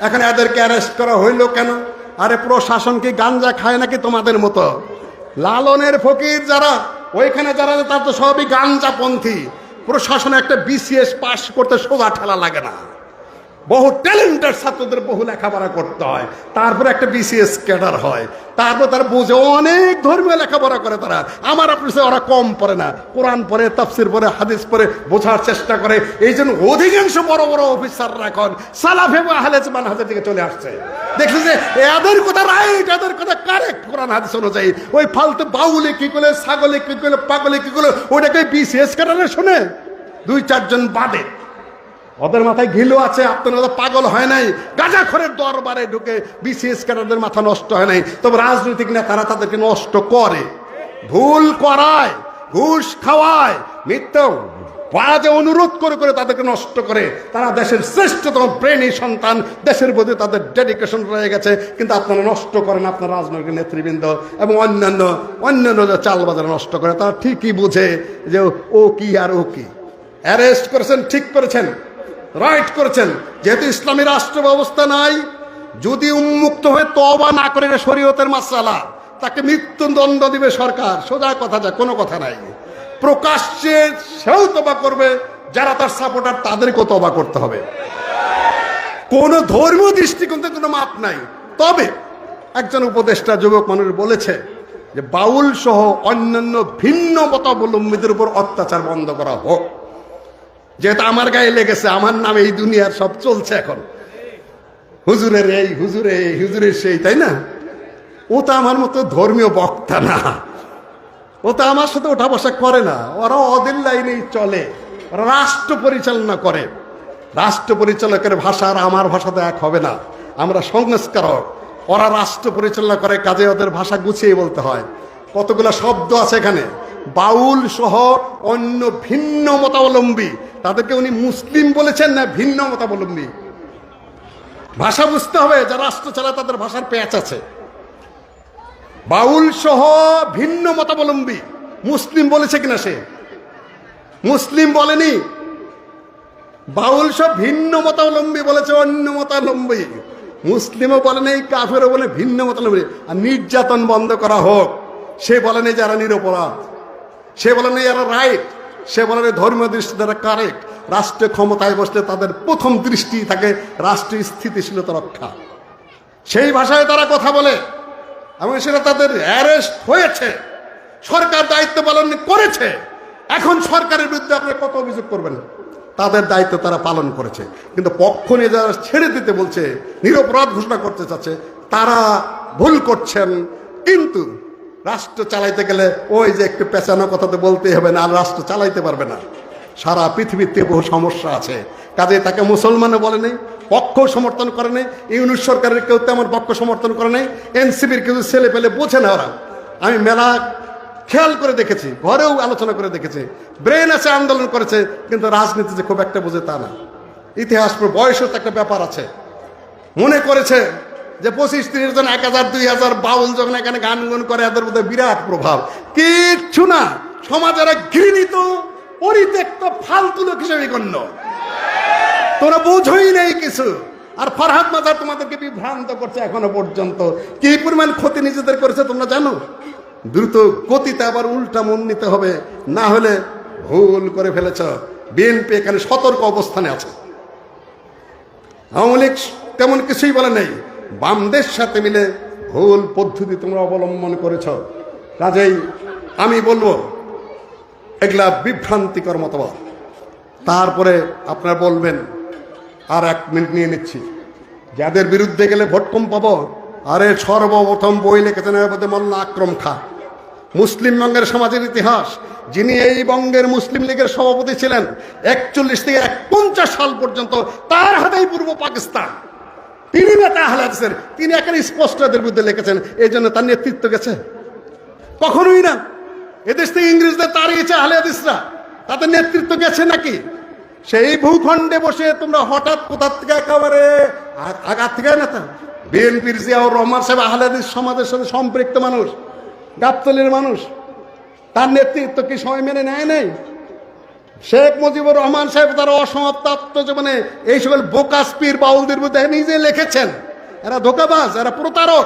এখন এদেরকে অ্যারেস্ট করা হইল কেন? আরে প্রশাসন কি গাঞ্জা খায় নাকি তোমাদের মতো? লালনের ফকির যারা, ওইখানে যারা তার তো সবই গাঞ্জাপন্থী। প্রশাসনে একটা বিসিএস পাস করতে সোজা ঠেলা লাগে না। বহু ট্যালেন্টেড ছাত্রদের বহু লেখাপড়া করতে হয়। তারপরে একটা বিসিএস ক্যাডার হয়। তারপর তারা বুঝে অনেক ধর্মীয় লেখাপড়া করে তারা। আমার আপনার চেয়ে ওরা কম পড়ে না। কোরআন পরে তাফসির পরে হাদিস পরে বোঝার চেষ্টা করে। এই জন্য অধিকাংশ বড় বড় অফিসাররা এখন সালাফে বা আহলে জামান হাতের দিকে চলে আসছে। দেখছি যে এদের কথা রাইট এদের কথা কারেক্ট কোরআন, হাদিস অনুযায়ী। ওই ফালতু বাউলে কি করলে, ছাগলে কি করলে, পাগলে কি করলে ওটাকে বিসিএস ক্যাডারে শুনে। দুই, চারজন বাদে। ওদের মাথায় ঘিলু আছে, আপনারা পাগল হয় নাই। গাজাখরের দরবারে ঢুকে বিসিএস ক্যাডারদের মাথা নষ্ট হয় নাই। তবে রাজনৈতিক নেতারা তাদেরকে নষ্ট করে। ভুল করায়, ঘুষ খাওয়ায়, মিথ্যা বাজে অনুরোধ করে করে তাদেরকে নষ্ট করে। তারা দেশের শ্রেষ্ঠতম প্রেমী সন্তান, দেশের প্রতি তাদের ডেডিকেশন রয়ে গেছে। কিন্তু আপনারা নষ্ট করেন আপনার রাজনৈতিক নেতৃবৃন্দ এবং অন্যান্য অন্যান্য চাল বাজারে নষ্ট করে, তারা ঠিকই বুঝে যে ও কি আর ও কি। অ্যারেস্ট করেছেন, ঠিক করেছেন। রাইট করেছেন। যেহেতু ইসলামী রাষ্ট্র ব্যবস্থা নাই, যদি উন্মুক্ত হয়ে তবা না করে শরীয়তের মাসালা, তাকে মৃত্যুদণ্ড দিবে সরকার। সোজা কথা যা, কোনো কথা নাই। প্রকাশ্যে সেও তবা করবে, যারা তার সাপোর্টার তাদেরকেও তবা করতে হবে। কোন ধর্মীয় দৃষ্টিকোণ থেকে কোনো মাপ নাই। তবে একজন উপদেষ্টা, যুবক মানুষ বলেছে যে, বাউল সহ অন্যান্য ভিন্ন মতাবলম্বীদের উপর অত্যাচার বন্ধ করা হোক। যেহেতু আমার গায়ে লেগেছে, আমার নামে এই দুনিয়ার সব চলছে এখন। হুজুরের এই, হুজুরে এই, হুজুরের সেই, তাই না? ও তো আমার মতো ধর্মীয় বক্তা না। ও তো আমার সাথে ওঠা বসা করে না। ওরা ওদের লাইনেই চলে। ওরা রাষ্ট্র পরিচালনা করে। রাষ্ট্র পরিচালকের ভাষা আর আমার ভাষা তো এক হবে না। আমরা সংস্কারক। ওরা রাষ্ট্র পরিচালনা করে, কাজে ওদের ভাষা গুছিয়ে বলতে হয়। কতগুলো শব্দ আছে এখানে? বাউল সহ অন্য ভিন্ন মতাবলম্বী। তাদেরকে উনি মুসলিম বলেছেন না ভিন্ন মতাবলম্বী। ভাষা বুঝতে হবে, যারা রাষ্ট্র চালায় তাদের ভাষার প্যাচ আছে। বাউল সহ ভিন্ন মতাবলম্বী। মুসলিম বলেছে কিনা সে? মুসলিম বলেনি। বাউল সব ভিন্ন মতাবলম্বী বলেছে অন্য মতাবলম্বী। মুসলিমও বলেনি কাফেরও বলে ভিন্ন মতাবলম্বী। আর নির্যাতন বন্ধ করা হোক। সে বলেনি যারা নিরপরাধ। সে বলেনি যারা রাইট সে বলেনি ধর্মীয় দৃষ্টি তারা কারেক্ট রাষ্ট্রীয় ক্ষমতায় বসলে তাদের প্রথম দৃষ্টি থাকে রাষ্ট্রীয় স্থিতিশীলতা রক্ষা। সেই ভাষায় তারা কথা বলে। এবং সেটা তাদের অ্যারেস্ট হয়েছে। সরকার দায়িত্ব পালন করেছে। এখন সরকারের বিরুদ্ধে আপনি কত অভিযোগ করবেন? তাদের দায়িত্ব তারা পালন করেছে। কিন্তু পক্ষ নিয়ে যারা ছেড়ে দিতে বলছে, নিরপরাধ ঘোষণা করতে চাচ্ছে, তারা ভুল করছেন। কিন্তু রাষ্ট্র চালাইতে গেলে ওই যে একটু পেঁচানো কথা তো বলতেই হবে না, আর রাষ্ট্র চালাইতে পারবে না। সারা পৃথিবীতে বহু সমস্যা আছে। কাজে তাকে মুসলমানও বলে নেই, পক্ষ সমর্থন করে নেই ইউনিট সরকারের কেউ তেমন পক্ষ সমর্থন করে নেই, এনসিপির কেউ ছেলে পেলে বোঝে না ওরা। আমি মেলা খেয়াল করে দেখেছি, ঘরেও আলোচনা করে দেখেছি। ব্রেন আছে, আন্দোলন করেছে, কিন্তু রাজনীতি যে খুব একটা বোঝে তা না। ইতিহাস বয়সের তো একটা ব্যাপার আছে। মনে করেছে যে পঁচিশ তিরিশ জন, এক হাজার, দুই হাজার বাউল যখন এখানে গান গুন করে, এদের মধ্যে বিরাট প্রভাব। কিচ্ছু না, সমাজের ঘৃণিত, পরিত্যক্ত, ফালতু লোক হিসেবে গণ্য। তোরা বোঝই নেই কিছু। আর ফরহাদ মাজার তোমাদেরকে বিভ্রান্ত করছে এখনও পর্যন্ত। কি পরিমাণ ক্ষতি নিজেদের করেছে তোমরা জানো? দ্রুত গতিতে আবার উল্টা মন নিতে হবে। না হলে ভুল করে ফেলেছ। বিএনপি এখানে সতর্ক অবস্থানে আছে। আওয়ামী লীগ তেমন কিছুই বলে নেই। বামদের সাথে মিলে ভুল পদ্ধতি তোমরা অবলম্বন করেছ। কাজেই আমি বলব, এগুলা বিভ্রান্তিকর মতবাদ। তারপরে আপনারা বলবেন, আর এক মিনিট নিয়ে নিচ্ছি। যাদের বিরুদ্ধে গেলে ভোট কম পাবো, আরে সর্বপ্রথম বই লিখেছেন মোল্লা আক্রম খা। মুসলিম বঙ্গের সমাজের ইতিহাস, যিনি এই বঙ্গের মুসলিম লীগের সভাপতি ছিলেন, একচল্লিশ থেকে এক পঞ্চাশ সাল পর্যন্ত তার হাতেই পূর্ব পাকিস্তান। তিনি নেতা হালাদিসের তিনি এখানে স্পষ্ট এদের বিরুদ্ধে লিখেছেন, এই জন্য তার নেতৃত্ব গেছে। কখনোই না। এদেশ থেকে ইংরেজদের তাড়িয়েছে আহলে হাদিসরা তাদের নেতৃত্ব গেছে নাকি? সেই ভূখণ্ডে বসে তোমরা হঠাৎ কোথা থেকে একেবারে আ- আঘাত থেকে নেতা বিএনপির জিয়াউর রহমান সাহেব আহলে হাদিস সমাজের সাথে সম্পৃক্ত মানুষ, গাবতলির মানুষ। তার নেতৃত্ব কি সময় মেনে নেয় নাই? শেখ মুজিবুর রহমান সাহেব তার অসমাপ্ত আত্মজীবনে এই সকল বোকাসপির বাউলদের মধ্যে নিজে লিখেছেন। এরা ধোকাবাজ, এরা প্রতারক।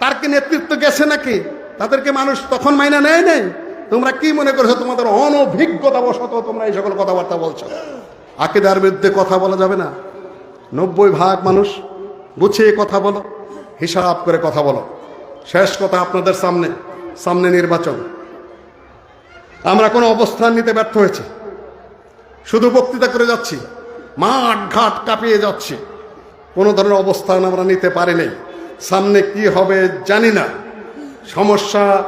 তার কি নেতৃত্ব গেছে নাকি? তাদেরকে মানুষ তখন মাইনা নেয় নেই। তোমরা কি মনে করছ? তোমাদের অনভিজ্ঞতা বশত তোমরা এই সকল কথাবার্তা বলছো। আকিদার বিরুদ্ধে কথা বলা যাবে না। নব্বই ভাগ মানুষ গুছিয়ে কথা বলো, হিসাব করে কথা বলো। শেষ কথা আপনাদের সামনে সামনে নির্বাচন। আমরা কোনো অবস্থান নিতে ব্যর্থ হয়েছে। শুধু বক্তৃতা করে যাচ্ছি। মাঠ ঘাট কাঁপিয়ে যাচ্ছি। কোনো ধরনের অবস্থান আমরা নিতে পারি নাই। সামনে কি হবে জানি না। সমস্যা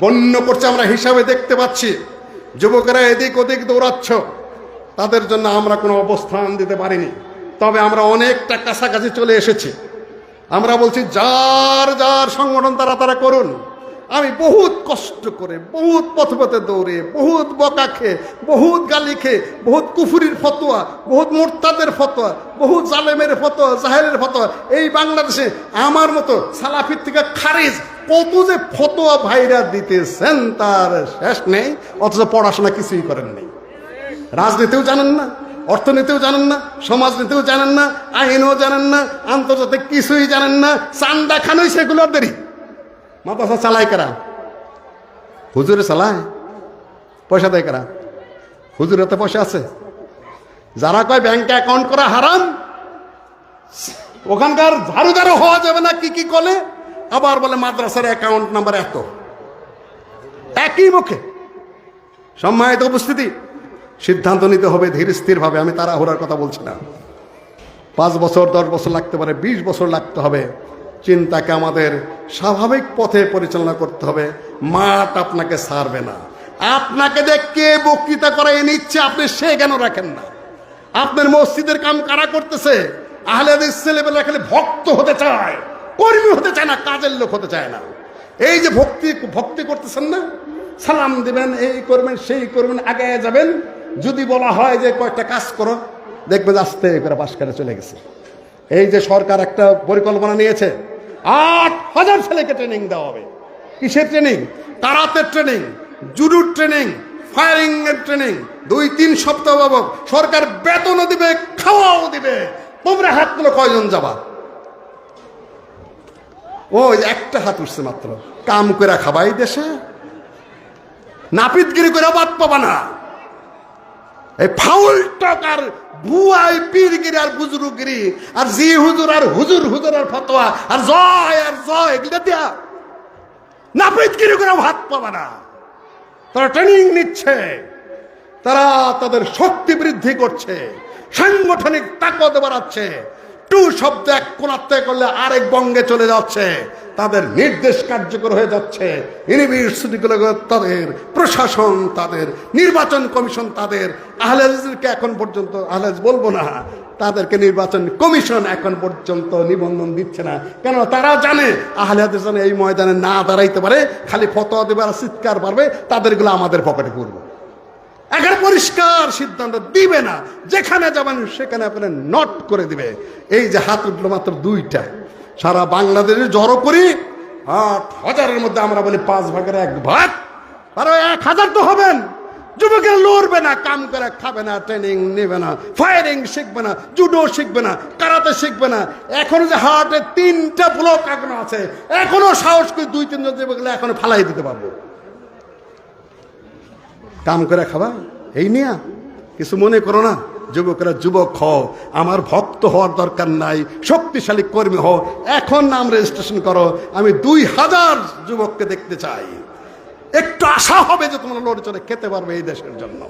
বন্য করছে আমরা হিসাবে দেখতে পাচ্ছি। যুবকেরা এদিক ওদিক দৌড়াচ্ছ। তাদের জন্য আমরা কোনো অবস্থান দিতে পারিনি। তবে আমরা অনেকটা কাছাকাছি চলে এসেছি। আমরা বলছি, যার যার সংগঠন তারা তারা করুন। আমি বহুত কষ্ট করে, বহুত পথে পথে দৌড়ে, বহুত বকা খেয়ে, বহুত গালি খেয়ে, বহুত কুফুরির ফতোয়া, বহুত মোর্তাদের ফতোয়া, বহুত জালেমের ফতোয়া, জাহেলের ফতোয়া, এই বাংলাদেশে আমার মতো সালাফির থেকে খারিজ কত যে ফতোয়া ভাইরা দিতেছেন তার শেষ নেই, অথচ পড়াশোনা কিছুই করেন নেই। রাজনীতিও জানেন না, অর্থনীতিও জানেন না, সমাজনীতিও জানেন না, আইনও জানেন না, আন্তর্জাতিক কিছুই জানেন না, চান্দা খানোই সেগুলোর দেরি। মাদ্রাসা চালায় কারা? হুজুরে চালায়? পয়সা দেয় কারা? হুজুরে তো পয়সা আছে। যারা কয় ব্যাংকে অ্যাকাউন্ট করা হারাম, ওখানকার ঝাড়ুদারও হওয়া যাবে না, কি কি কলে আবার বলে মাদ্রাসার অ্যাকাউন্ট নাম্বার এত। একই মুখে। সম্মানিত উপস্থিতি, সিদ্ধান্ত নিতে হবে ধীর স্থিরভাবে, আমি তারা হরার কথা বলছি না। পাঁচ বছর, দশ বছর লাগতে পারে, বিশ বছর লাগতে হবে। চিন্তাকে আমাদের স্বাভাবিক পথে পরিচালনা করতে হবে। মাঠ আপনাকে ছাড়বে না। আপনাকে যে কে বক্তৃতা করে নিচ্ছে, আপনি সে কেন রাখেন না? আপনার মসজিদের কাম কারা করতেছে? আহলে হাদিস ছেলেবেলা খালি ভক্ত হতে চায়, কর্মী হতে চায় না, কাজের লোক হতে চায় না। এই যে ভক্তি ভক্তি করতেছেন না? সালাম দিবেন, এই করবেন, সেই করবেন, আগে যাবেন। যদি বলা হয় যে কয়েকটা কাজ করো দেখবে আস্তে করে পাশ করে চলে গেছে। এই যে সরকার একটা পরিকল্পনা নিয়েছে, আট হাজার ছেলেকে ট্রেনিং দেওয়া হবে। কিসের ট্রেনিং কারাতে ট্রেনিং জুডুর ট্রেনিং ফায়ারিং এর ট্রেনিং দুই, তিন সপ্তাহ বাবক সরকার বেতনও দিবে, খাওয়াও দিবে। তোমরা হাত হাতগুলো কয়জন যাবা? ওই একটা হাত উঠছে মাত্র। কাম করে খাবাই দেশে। নাপিতগিরি করে বাদ পাবা না। এই ফাউল টাকার ভুয়াই পীরগিরি আর বুজরুগিরি আর জি হুজুর আর হুজুর হুজুর আর ফতোয়া আর জয় আর জয়, এগুলো দিয়া নাপিতগিরি করে হাত পাবা না। তারা ট্রেনিং নিচ্ছে, তারা তাদের শক্তি বৃদ্ধি করছে, সাংগঠনিক তাকত বাড়াচ্ছে টু শব্দ এক কোনাত্তে করলে আরেক বঙ্গে চলে যাচ্ছে। তাদের নির্দেশ কার্যকর হয়ে যাচ্ছে। ইউনিভার্সিটিগুলো তাদের প্রশাসন, তাদের নির্বাচন কমিশন, তাদের আহলেজকে এখন পর্যন্ত, আহলেজ বলব না, তাদেরকে নির্বাচন কমিশন এখন পর্যন্ত নিবন্ধন দিচ্ছে না। কেন তারা জানে আহলে হাদিস এই ময়দানে না দাঁড়াইতে পারে, খালি ফতোয়া দেবে আর চিৎকার পারবে তাদেরগুলো আমাদের পকেটে করব এখন পরিষ্কার সিদ্ধান্ত দিবে না। যেখানে যাবেন সেখানে আপনার নট করে দিবে। এই যে হাত উঠল মাত্র দুইটা। সারা বাংলাদেশে জড়ো করি, আট হাজারের মধ্যে আমরা বলি পাঁচ ভাগের এক ভাগ। আরও এক হাজার তো হবেন। যুবকেরা লড়বে না, কাম করে খাবে না ট্রেনিং নেবে না ফায়ারিং শিখবে না জুডো শিখবে না কারাতে শিখবে না। এখনও যে হার্টে তিনটা ব্লক এখনও আছে, এখনও সাহস করে দুই তিনজন যুবকগুলো এখনও ফালাই দিতে পারব। কাম করে খাবা? এই নিয়া? কিছু মনে করো না? যুবকরা, যুবক হও। আমার ভক্ত হওয়ার দরকার নাই। শক্তিশালী কর্মী হও। এখন নাম রেজিস্ট্রেশন করো। আমি দুই হাজার যুবককে দেখতে চাই। একটু আশা হবে যে তোমরা লড়ে চলে খেতে পারবে এই দেশের জন্য।